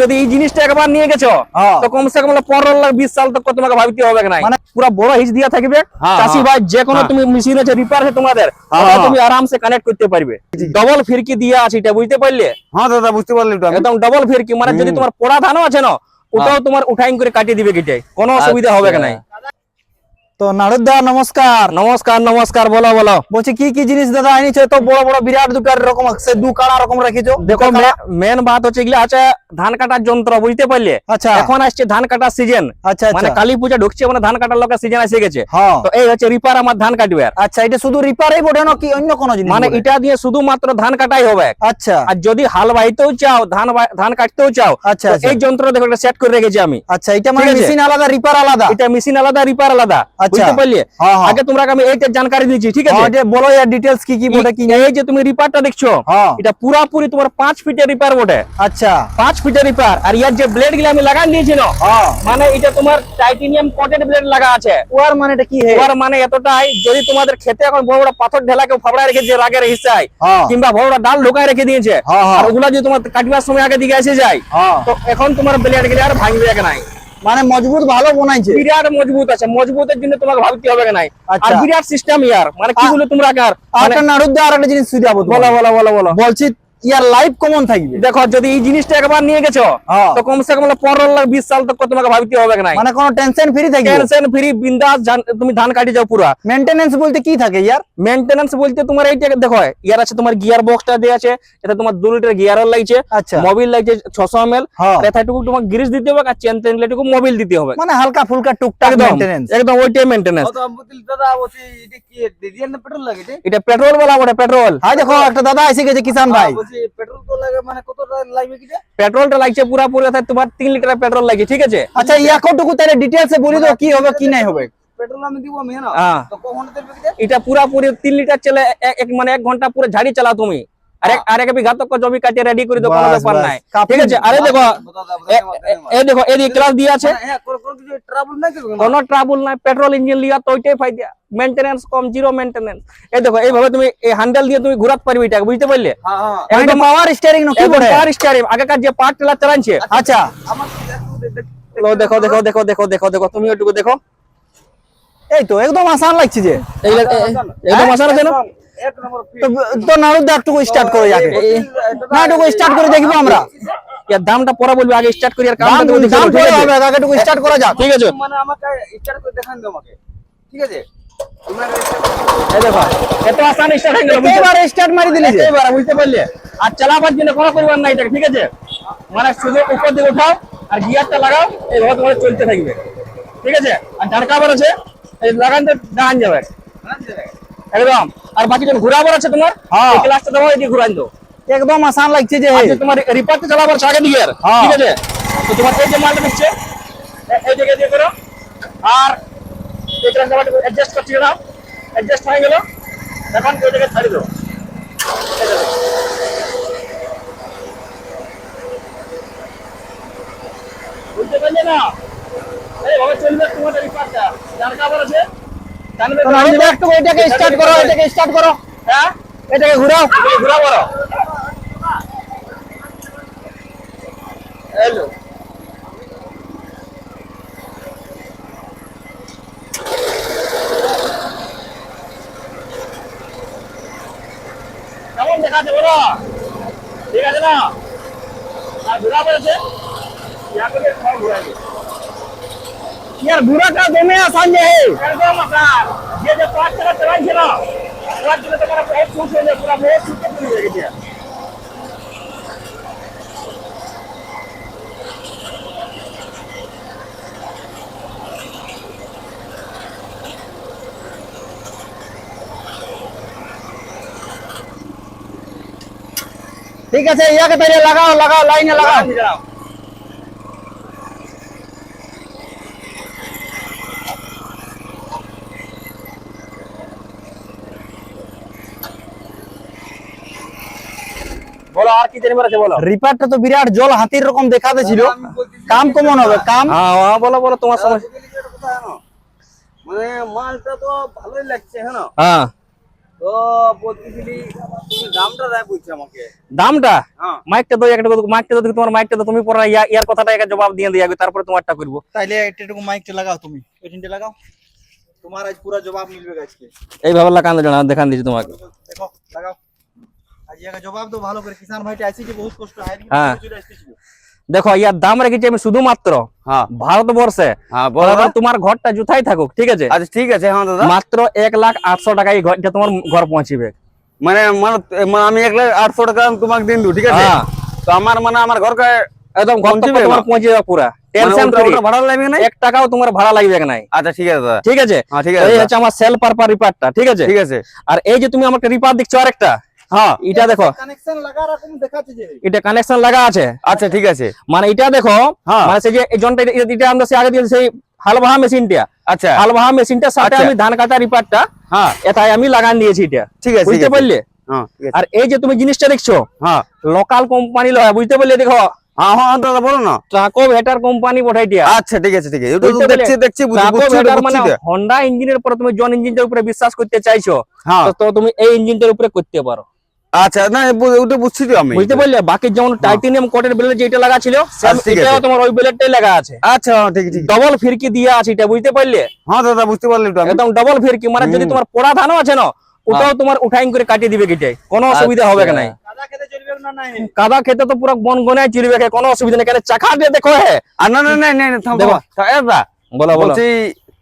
যদি এই জিনিসটা একবার নিয়ে গেছো হ্যাঁ। তো কমসে কম পনেরো লাখ বিশ সাল তক তোমাকে ভাবতে হবে না মানে পুরো বড় হিস দিয়া থাকবে হ্যাঁ, চাষি হ্যাঁ। ভাই যে কোনো। তুমি মেশিন আছে রিপেয়ার আছে তোমাদের। তুমি আরামসে কানেক্ট করতে পারবে ডবল ফিরকি দিয়া আছে এটা বুঝতে পারলে হ্যাঁ দাদা বুঝতে পারলে একদম ডবল ফিরকি মানে যদি। তোমার পোড়া ধানও আছে না ওটাও তোমার উঠাইন করে কাটিয়ে দিবে কেটে কোনো অসুবিধা হবে না তো নারদা নমস্কার। নমস্কার নমস্কার বলো বলো। বলছি কি কি জিনিস দাদা আনিছো তো বড় বড় বিরাট দুটার রকম আছে দু কাড়া রকম রেখেছো? দেখো মেন বাত হচ্ছে এগুলো আছে ধান কাটার যন্ত্র বুঝতে পারলে? আচ্ছা। এখন আসছে ধান কাটার সিজন আচ্ছা মানে আচ্ছা কালী পূজা ঢুকছে মানে ধান কাটার লোকের সিজন এসে গেছে। হ্যাঁ। তো এই হচ্ছে রিপার আমার ধান কাটবে আচ্ছা এটা শুধু রিপারেই বটে না কি অন্য কোনো জিনিস মানে এটা দিয়ে শুধুমাত্র ধান কাটাই হবে। আচ্ছা। আর যদি হাল বাইতেও চাও ধান ধান কাটতেও চাও আচ্ছা আচ্ছা। এই যন্ত্র দেখো একটা সেট করে রেখেছি আমি। আচ্ছা এটা মানে মেশিন আলাদা রিপার আলাদা? এটা মেশিন আলাদা রিপার আলাদা। আচ্ছা। বুঝতে পারলে? আগে তোমরা আমি এইটার জানকারি দিচ্ছি ঠিক আছে? এটা বলো এর ডিটেইলস কি কি বটে কি এই যে তুমি রিপারটা দেখছ এটা পুরাপুরি তোমার পাঁচ ফিটের রিপার বটে। আচ্ছা। পাঁচ ফিটের রিপার আর ইয়ার যে ব্লেডগুলো আমি লাগান দিয়েছি না মানে এটা তোমার টাইটেনিয়াম কোটেড ব্লেড লাগা আছে। ওয়ার মানে এটা কি হে? ওর মানে এতটাই যদি তোমাদের খেতে এখন বড় বড় পাথর ঢেলা কেউ ফাবড়া রেখেছে রাগের হিসায় কিংবা বড় বড় ডাল ঢোকায় রেখে দিয়েছে। আর ওগুলা যদি তোমার কাটবার সময় আগে দিকে এসে যায় তো এখন তোমার ব্লেড গেলে আর ভাঙবে নাই মানে মজবুত ভালো বানাইছে। বিরাট মজবুত আছে। মজবুতের জন্য তোমাকে ভাবতে হবে না আর আচ্ছা। বিরাট সিস্টেম ইয়ার। মানে কি বলে তোমরা আর একটা নাড়ুদা আর একটা জিনিস সুজাবো বলো বলো বলো বলো। বলছি ইয়ার লাইফ কমন থাকবে? দেখো যদি এই জিনিসটা একবার নিয়ে গেছো হ্যাঁ। তো কমসে কম পনেরো লাখ বিশ সাল তক তোমাকে ভাবতে হবে না মানে কোনো টেনশন ফ্রি থাকবে? টেনশন ফ্রি বিন্দাস তুমি ধান কাটি যাও পুরা। মেইনটেনেন্স বলতে কি থাকে ইয়ার? মেইনটেনেন্স বলতে তোমার এইটা দেখো ইয়ার আছে তোমার গিয়ার বক্সটা দেওয়া আছে এটা তোমার দু লিটার গিয়ারও লাগছে আচ্ছা। মোবিল লাগছে ছশো এম এল হ্যাঁ। এটাটুকু তোমার গ্রিস দিতে হবে আর চেন তেন টুকু মোবিল দিতে হবে। মানে হালকা ফুলকা টুকটাক একদম মেইনটেনেন্স একদম ওইটাই মেইনটেনেন্স বলছি এটা কি ডিজেল না পেট্রোল বলা বটে পেট্রোল হাই দেখো একটা দাদা এসে গেছে কিষান ভাই। বলছি পেট্রোল তো লাগে মানে কত লাগবে কি পেট্রোলটা লাগছে পুরা পুরি অর্থাৎ তোমার তিন লিটার পেট্রোল লাগে ঠিক আছে? আচ্ছা ইয়াকটুকু তাহলে ডিটেলসে বলে দাও কি হবে কি নাই হবে। পেট্রোল আমি দিব আমি হ্যাঁ। তো কখন এটা পুরা পুরি তিন লিটার চলে এক- এক মানে এক ঘণ্টা পুরো ঝাড়ি চালা তুমি। আরেক আরেক বিঘাতক জমি কাটিয়ে রেডি করে দাও কোনো ব্যাপার নাই। ঠিক আছে আরে দেখো দাদা এ- এ- এই দেখো এদিকে ক্লাস দিয়ে আছে। কোন কোন কিছু ট্রাবল নাই কি কোনো? ট্রাবল নাই পেট্রোল ইঞ্জিন লিয়া তো ওইটাই ফায়দা। মেইনটেনেন্স কম জিরো মেইনটেনেন্স এই দেখো এইভাবে তুমি এই হ্যান্ডেল দিয়ে তুমি ঘুরাতে পারবে এটা বুঝতে পারলে? হ্যাঁ হ্যাঁ। পাওয়ার স্টিয়ারিং না কি বলে পাওয়ার স্টিয়ারিং আগেকার যে চালাচ্ছে আচ্ছা লো দেখো দেখো দেখো দেখো দেখো দেখো তুমি দেখো। এই তো একদম আসান লাগছে যে। একদম আসান আছে না? তো একটু স্টার্ট করে যাকে। না একটু স্টার্ট করে দেখব আমরা। এর দামটা পরে বলবি আগে স্টার্ট করি আর দাম কামটা দেবো দাম পরে হবে আগে একটু স্টার্ট করা যাক। ঠিক আছে। মানে আমাকে স্টার্ট করে দেখান দাও আমাকে। ঠিক আছে? এই দেখো এত আসান স্টার্ট হয়ে গেল বুঝতে স্টার্ট মারি দিলি এবার বুঝতে পারলে? আর চালাবার জন্য কোনো পরিমাণ নাই এটা ঠিক আছে? মানে শুধু উপর দিকে উঠাও আর গিয়ারটা লাগাও এইভাবে তোমার চলতে থাকবে। ঠিক আছে? আর ঝাড়কাবার আছে এই লাগান তো ডান যাবে। একদম। আর বাকি যখন ঘুরাবার আছে তোমার হ্যাঁ। এই ক্লাসটা দেবো এদিকে দাও। একদম আসান লাগছে যে। তোমার রিপারটা চালাবার আছে আগে দিকে আর, হ্যাঁ। ঠিক আছে? তো তোমার এই যে মালটা দিচ্ছে এই দিকে দিয়ে করো। আর এই ক্লাসটা অ্যাডজাস্ট করছি না অ্যাডজাস্ট হয়ে গেল। এখন এই দিকে ছাড়ি দাও। বুঝতে পারলে না? এইভাবে চলবে তোমার রিপারটা যার কাবার আছে এটাকে স্টার্ট করো এটাকে স্টার্ট করো। হ্যাঁ? এটাকে ঘুরাও। তুমি ঘুরা বলো। হ্যালো কেমন দেখাচ্ছে বলো? ঠিক আছে না? আর ঘুরা পড়েছে ইয়া করে ঘুরাবে। यार बुरा का देने आसान जे है একদম আসান যে যে পাঁচ টাকা চালাইছে না ওর জন্য তোমার বহুত খুশ হয়ে যায় পুরো বহুত সুখে চলে হয়ে গেছে ठीक है ये के पहले लगाओ लगाओ लाइन लगाओ লাগাও বলো আর কি জানি আছে বলো। রিপারটা তো বিরাট জল হাতির রকম দেখাতে ছিল কাম কমন হবে কাম। হ্যাঁ হ্যাঁ, বলো বলো তোমার সময়? মানে মালটা তো ভালোই লাগছে হ্যাঁ হ্যাঁ। তো বলতেছিলি দামটা দেয় বুঝছে আমাকে। দামটা? হ্যাঁ। মাইকটা তো একটা মাইকটা তো তোমার মাইকটা তুমি পরে ইয়ার কথাটা একটা জবাব দিয়ে দিয়ে তারপরে তোমারটা করব। তাইলে একটু মাইকটা লাগাও তুমি লাগাও। তোমার আজ পুরো জবাব মিলবে আজকে। এইভাবে লাগানো জানা দেখান দিচ্ছি তোমাকে। দেখো লাগাও। দেখো ইয়ার দাম রেখেছি আমি শুধুমাত্র। হ্যাঁ। ভারতবর্ষে হ্যাঁ বলো তারপর তোমার ঘরটা জুথাই থাকুক ঠিক আছে? আচ্ছা ঠিক আছে হ্যাঁ দাদা। মাত্র এক লাখ আটশো টাকায় এই ঘরটা তোমার ঘর পৌঁছিবে। মানে মানে মানে আমি এক লাখ আটশো টাকা তোমাকে দিন দু ঠিক আছে? হ্যাঁ। তো আমার মানে আমার ঘর কা একদম ঘর পৌঁছিবে তোমার না? পৌঁছে যাবে পুরা। টেনশন মানে ওটা- ওটা ভাড়া লাগবে না এক টাকাও তোমার ভাড়া লাগবে নাই আচ্ছা ঠিক আছে দাদা। ঠিক আছে? হ্যাঁ ঠিক তো আছে এই দাদা। হচ্ছে আমার সেল পারপার রিপারটা ঠিক আছে? ঠিক আছে। আর এই যে তুমি আমাকে রিপার দিচ্ছ আরেকটা? হ্যাঁ এটা দেখো। কানেকশন লাগা রকম দেখাচ্ছে যে। এটা কানেকশন লাগা আছে। আচ্ছা ঠিক আছে। মানে এটা দেখো হ্যাঁ। মানে সেই যে এই যন্ত্রটা এটা- আমরা সে আগে দিয়েছি সেই হালবাহা মেশিনটা। আচ্ছা। হালবাহা মেশিনটার সাথে আচ্ছা। আমি ধান কাটা রিপারটা হ্যাঁ। এটাই আমি লাগান দিয়েছি এটা। ঠিক আছে বুঝতে পারলে? হ্যাঁ আর এই যে তুমি জিনিসটা দেখছ হ্যাঁ। লোকাল কোম্পানি লয় বুঝতে পারলে দেখো। হ্যাঁ হ্যাঁ দাদা বলো না। ট্রাকো ভেটার কোম্পানি দিয়া আচ্ছা ঠিক আছে ঠিক আছে। দেখছি পেলে? দেখছি ট্রাকো ভেটার মানে হন্ডা ইঞ্জিনের উপরে তুমি জন ইঞ্জিনটার উপরে বিশ্বাস করতে চাইছো হ্যাঁ। তো তুমি এই ইঞ্জিনটার উপরে করতে পারো। আচ্ছা না ওটা বুঝছি তো আমি। বুঝতে পারলে? বাকি যেমন টাইটেনিয়াম কোটের বেলেট যেটা লাগা ছিল আচ্ছা, এটাও তোমার ওই বেলেটটাই লাগা আছে। আচ্ছা হ্যাঁ, ঠিক ঠিক ডবল ফিরকি দিয়া আছে এটা বুঝতে পারলে? হ্যাঁ দাদা বুঝতে পারলাম তো একদম ডবল ফিরকি মানে যদি তোমার পোড়া ধানও আছে না ওটাও তোমার উঠাইন করে কাটিয়ে দিবে কিটাই কোনো অসুবিধা হবে আচ্ছা। চলবে না কাদা খেতে তো পুরো বন গনায় চিরবে কে, কোনো অসুবিধা নেই। কেন চাখা দিয়ে দেখো হে। আর না না না না থাম দেখো। থাম। বলো বলো। বলছি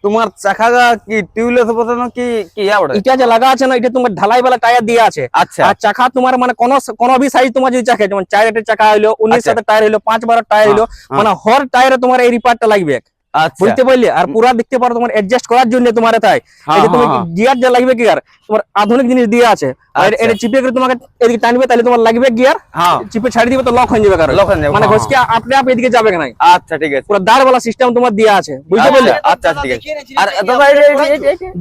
তোমার চাকাগা কি টিউবলেস বসানো কি কি আবার এটা যে লাগা আছে না এটা তোমার ঢালাই বালা টায়ার দিয়ে আছে আচ্ছা আর চাকা তোমার মানে কোন কোন ভি সাইজ তোমার যদি চাকা যেমন চার এর চাকা উনিশ আচ্ছা। সাথে টায়ার হইল পাঁচ বারো টায়ার হইল হ্যাঁ। মানে হর টায়ারে তোমার এই রিপারটা লাগবে বুঝতে পারলে? আর পুরা দেখতে পারো তোমার অ্যাডজাস্ট করার জন্য তোমার এটাই হ্যাঁ, এই যে তুমি হ্যাঁ, হ্যাঁ। গিয়ার যে লাগবে গিয়ার তোমার আধুনিক জিনিস দিয়ে আছে। আর আচ্ছা। এটা চিপে করে তোমাকে এদিকে টানবে তাহলে তোমার লাগবে গিয়ার হ্যাঁ। চিপে ছাড়ি দিবে তো লক হয়ে যাবে কারণ লক হয়ে যাবে, মানে হ্যাঁ, ঘসকে আপনি আপ এদিকে যাবে নাই আচ্ছা ঠিক আছে। পুরো দাঁড় সিস্টেম তোমার দেওয়া আছে। বুঝতে পারলে? আচ্ছা ঠিক আছে। আর দাদা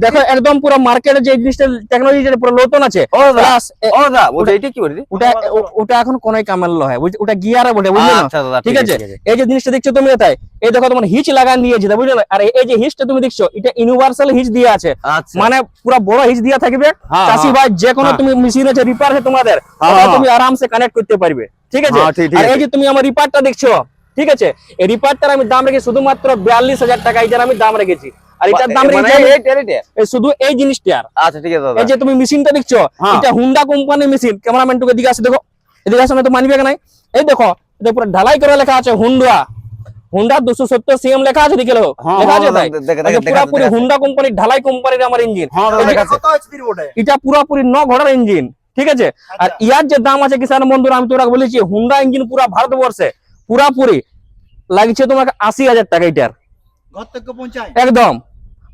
দেখো একদম পুরো মার্কেটে যে জিনিসটা টেকনোলজি যেটা পুরো নতুন আছে। ও দাদা ও দাদা বলছি এটা কি বলি ওটা ওটা এখন কোনোই কামাল হয় ওটা গিয়ারে বটে বুঝলে না? আচ্ছা দাদা ঠিক আছে এই যে জিনিসটা দেখছ তুমি এটাই এই দেখো তোমার হিচ লাগান দিয়েছে বুঝলে? আর এই- যে হিচটা তুমি দেখছ এটা ইউনিভার্সাল হিচ দিয়ে আছে। আচ্ছা। মানে পুরো বড় হিচ দিয়া থাকবে। হ্যাঁ, চাষি হ্যাঁ। ভাই যে কোনো হ্যাঁ। তুমি মেশিন আছে রিপার আছে তোমাদের। তুমি আরামসে কানেক্ট করতে পারবে। ঠিক আছে? আর এই যে তুমি আমার রিপারটা দেখছ ঠিক আছে? এই রিপারটার আমি দাম রেখেছি শুধুমাত্র বিয়াল্লিশ হাজার টাকা এটার আমি দাম রেখেছি। আর এটার দাম মানে শুধু এই জিনিসটার আচ্ছা ঠিক আছে দাদা। এই যে তুমি মেশিনটা দেখছ। এটা হুন্ডা কোম্পানির মেশিন ক্যামেরাম্যান টুকে দিকে আসে দেখো। এদিকে আসে না তো মানবে নাই। এই দেখো এটা পুরো ঢালাই করে লেখা আছে হুন্ডা হুন্ডা দুশো সত্তর সিএম লেখা আছে দিকে হ্যাঁ, লেখা আছে হ্যাঁ, তাই দেখে- দেখে- যে দেখে- পুরাপুরি হুন্ডা কোম্পানির ঢালাই কোম্পানির আমার ইঞ্জিন হ্যাঁ আছে? এটা পুরাপুরি ন ঘোড়ার ইঞ্জিন ঠিক আছে? আর ইয়ার যে দাম আছে কিষান বন্ধুরা আমি তোরা বলেছি হুন্ডা ইঞ্জিন পুরো ভারতবর্ষে পুরাপুরি লাগছে তোমাকে আশি হাজার টাকা এটার। ঘর থেকে পৌঁছায়? একদম।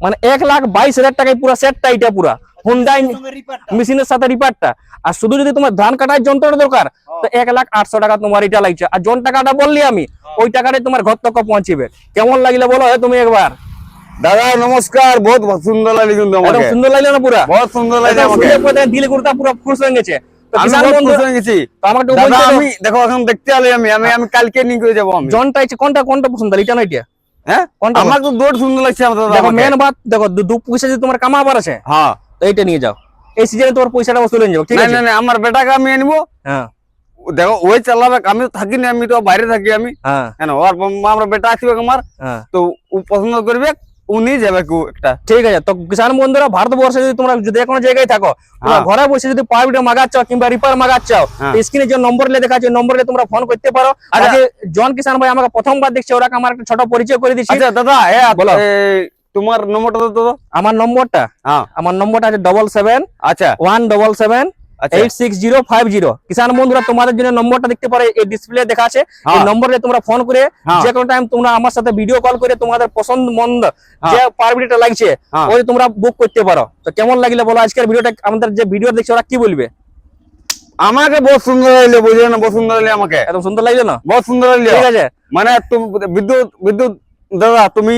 মানে এক লাখ বাইশ হাজার টাকায় পুরা সেটটা এটা পুরা। হুন্ডা ইঞ্জিন সঙ্গে রিপারটা মেশিনের সাথে রিপারটা আর শুধু যদি তোমার ধান কাটার যন্ত্রটা দরকার তো এক লাখ আটশো টাকা তোমার এটা লাগছে। আর জন টাকাটা বললি আমি ওই টাকাটাই তোমার ঘর তক পৌঁছিবে। কেমন লাগলে বলো হে তুমি একবার? দাদা নমস্কার। বহুত সুন্দর লাগল কিন্তু আমাকে। সুন্দর লাগল না পুরা? বহুত সুন্দর লাগল আমাকে। দিল কুর্তা পুরো খুশ হয়ে গেছে। আমি হয়ে দেখো এখন দেখতে আলি আমি। আমি আমি কালকে নিয়ে করে যাব আমি। জনটা কোনটা কোনটা পছন্দ? এটা না এটা হ্যাঁ? আমার তো দৌড় সুন্দর লাগছে দেখো মেন বাদ দেখো দু- পয়সা যদি তোমার কামাবার আছে হ্যাঁ। তো এইটা নিয়ে যাও। এই সিজনে তোমার পয়সাটা হয়ে যাও ঠিক আছে? না আমার বেটাকে আমি আনব। হ্যাঁ। দেখো ওই চালাবে আমি তো থাকি না আমি তো বাইরে থাকি আমি। হ্যাঁ। আমার বেটা আসবে আমার হ্যাঁ। তো ও পছন্দ করবে নিয়ে যাবে একটা ঠিক আছে তো কিষান বন্ধুরা ভারতবর্ষে যদি তোমরা যদি কোনো জায়গায় থাকো হ্যাঁ। ঘরে বসে যদি পাওয়ার বিটা মাগাচ্ছ কিংবা রিপার মাগাচ্ছ হ্যাঁ। স্ক্রিনে যে নম্বর লে দেখা আছে নম্বরে তোমরা ফোন করতে পারো আর আচ্ছা। যে জন কিষান ভাই আমাকে প্রথমবার দেখছে ওরা আমার একটা ছোট পরিচয় করে দিচ্ছি দাদা এ বলো। তোমার নম্বরটা তো দাদা আমার নম্বরটা হ্যাঁ আমার নম্বরটা আছে ডবল সেভেন আচ্ছা ওয়ান ডবল সেভেন আচ্ছা। কিষান বন্ধুরা তোমাদের জন্য নম্বরটা দেখতে পারে এই ডিসপ্লে দেখা আছে। এই হ্যাঁ। নম্বরে তোমরা ফোন করে হ্যাঁ। যে কোনো টাইম তোমরা আমার সাথে ভিডিও কল করে তোমাদের পছন্দ মন্দ যে পারবিটা লাগছে হ্যাঁ। ওই তোমরা বুক করতে পারো। তো কেমন লাগলে বলো আজকের ভিডিওটা আমাদের যে ভিডিও দেখছে ওরা কি বলবে? আমাকে বহুত সুন্দর লাগল বুঝলে না? বহুত সুন্দর লাগল আমাকে। এত সুন্দর লাগল না? বহুত সুন্দর লাগল। ঠিক আছে। মানে তুমি বিদ্যুৎ বিদ্যুৎ দাদা তুমি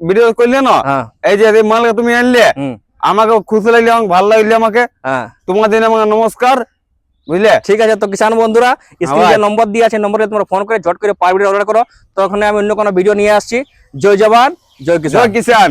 ভিডিও করলে না? এই যে মালকে তুমি আনলে আমাকে খুশি লাগল আমাকে ভালো লাগল আমাকে। হ্যাঁ। তোমার দিন আমাকে নমস্কার বুঝলে? ঠিক আছে তো কিষান বন্ধুরা স্ক্রিনে নম্বর দিয়ে আছে নম্বরে তোমরা ফোন করে ঝট করে পারবিটা অর্ডার করো। তখন আমি অন্য কোনো ভিডিও নিয়ে আসছি। জয় জবান জয় কিষান জয় কিষান